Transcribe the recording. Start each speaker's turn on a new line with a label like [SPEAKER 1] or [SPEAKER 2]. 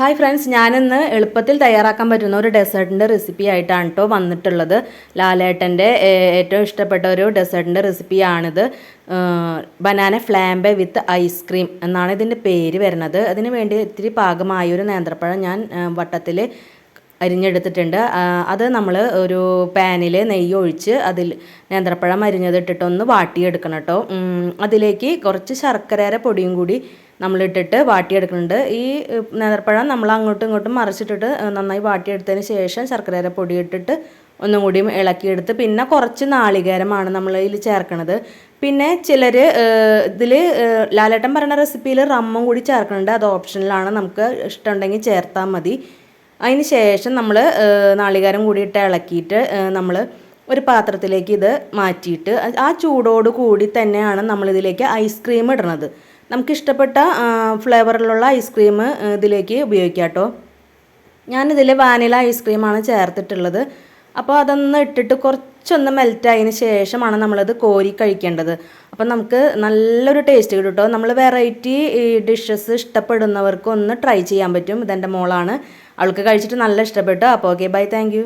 [SPEAKER 1] Hi friends ഞാനിന്ന് എളുപ്പത്തിൽ തയ്യാറാക്കാൻ പറ്റുന്ന ഒരു ഡെസേർട്ടിന്റെ റെസിപ്പി ആയിട്ടാണ് കേട്ടോ വന്നിട്ടുള്ളത്. ലാലേട്ടന്റെ ഏറ്റവും ഇഷ്ടപ്പെട്ട ഒരു ഡെസേർട്ടിന്റെ റെസിപ്പിയാണിത് ബനാന ഫ്ലാംബെ വിത്ത് ഐസ്ക്രീം എന്നാണ് ഇതിന്റെ പേര് വരുന്നത്. അതിന് വേണ്ടി ഇത്തിരി പാകമായൊരു നേന്ത്രപ്പഴം ഞാൻ വട്ടത്തിൽ അരിഞ്ഞെടുത്തിട്ടുണ്ട്. അത് നമ്മൾ ഒരു പാനിൽ നെയ്യ് ഒഴിച്ച് അതിൽ നേന്ത്രപ്പഴം അരിഞ്ഞതിട്ടിട്ടൊന്ന് വാട്ടിയെടുക്കണം കേട്ടോ. അതിലേക്ക് കുറച്ച് ശർക്കരയുടെ പൊടിയും കൂടി നമ്മളിട്ടിട്ട് വാട്ടിയെടുക്കുന്നുണ്ട്. ഈ നേന്ത്രപ്പഴം നമ്മൾ അങ്ങോട്ടും ഇങ്ങോട്ടും മറിച്ചിട്ടിട്ട് നന്നായി വാട്ടിയെടുത്തതിന് ശേഷം ശർക്കരയുടെ പൊടി ഇട്ടിട്ട് ഒന്നും കൂടിയും ഇളക്കിയെടുത്ത് പിന്നെ കുറച്ച് നാളികേരമാണ് നമ്മൾ ഇതിൽ ചേർക്കണത്. പിന്നെ ചിലർ ഇതിൽ ലാലേട്ടൻ പറഞ്ഞ റെസിപ്പിയിൽ റമ്മും കൂടി ചേർക്കുന്നുണ്ട് അത് ഓപ്ഷനിലാണ് നമുക്ക് ഇഷ്ടമുണ്ടെങ്കിൽ ചേർത്താൽ മതി. അതിന് ശേഷം നമ്മൾ നാളികേരം കൂടിയിട്ട് ഇളക്കിയിട്ട് നമ്മൾ ഒരു പാത്രത്തിലേക്ക് ഇത് മാറ്റിയിട്ട് ആ ചൂടോട് കൂടി തന്നെയാണ് നമ്മളിതിലേക്ക് ഐസ്ക്രീം ഇടുന്നത് നമുക്കിഷ്ടപ്പെട്ട ഫ്ലേവറിലുള്ള ഐസ്ക്രീം ഇതിലേക്ക് ഉപയോഗിക്കാം കേട്ടോ ഞാനിതിൽ വാനില ഐസ്ക്രീമാണ് ചേർത്തിട്ടുള്ളത്. അപ്പോൾ അതൊന്ന് ഇട്ടിട്ട് കുറച്ചൊന്ന് മെൽറ്റായതിന് ശേഷമാണ് നമ്മളത് കോരി കഴിക്കേണ്ടത്. അപ്പം നമുക്ക് നല്ലൊരു ടേസ്റ്റ് കിട്ടും കേട്ടോ നമ്മൾ വെറൈറ്റി ഈ ഡിഷസ് ഇഷ്ടപ്പെടുന്നവർക്ക് ഒന്ന് ട്രൈ ചെയ്യാൻ പറ്റും. ഇതെന്റെ മോളാണ്. അവൾക്ക് കഴിച്ചിട്ട് നല്ല ഇഷ്ടപ്പെട്ടു. അപ്പോൾ ഓക്കെ ബൈ താങ്ക്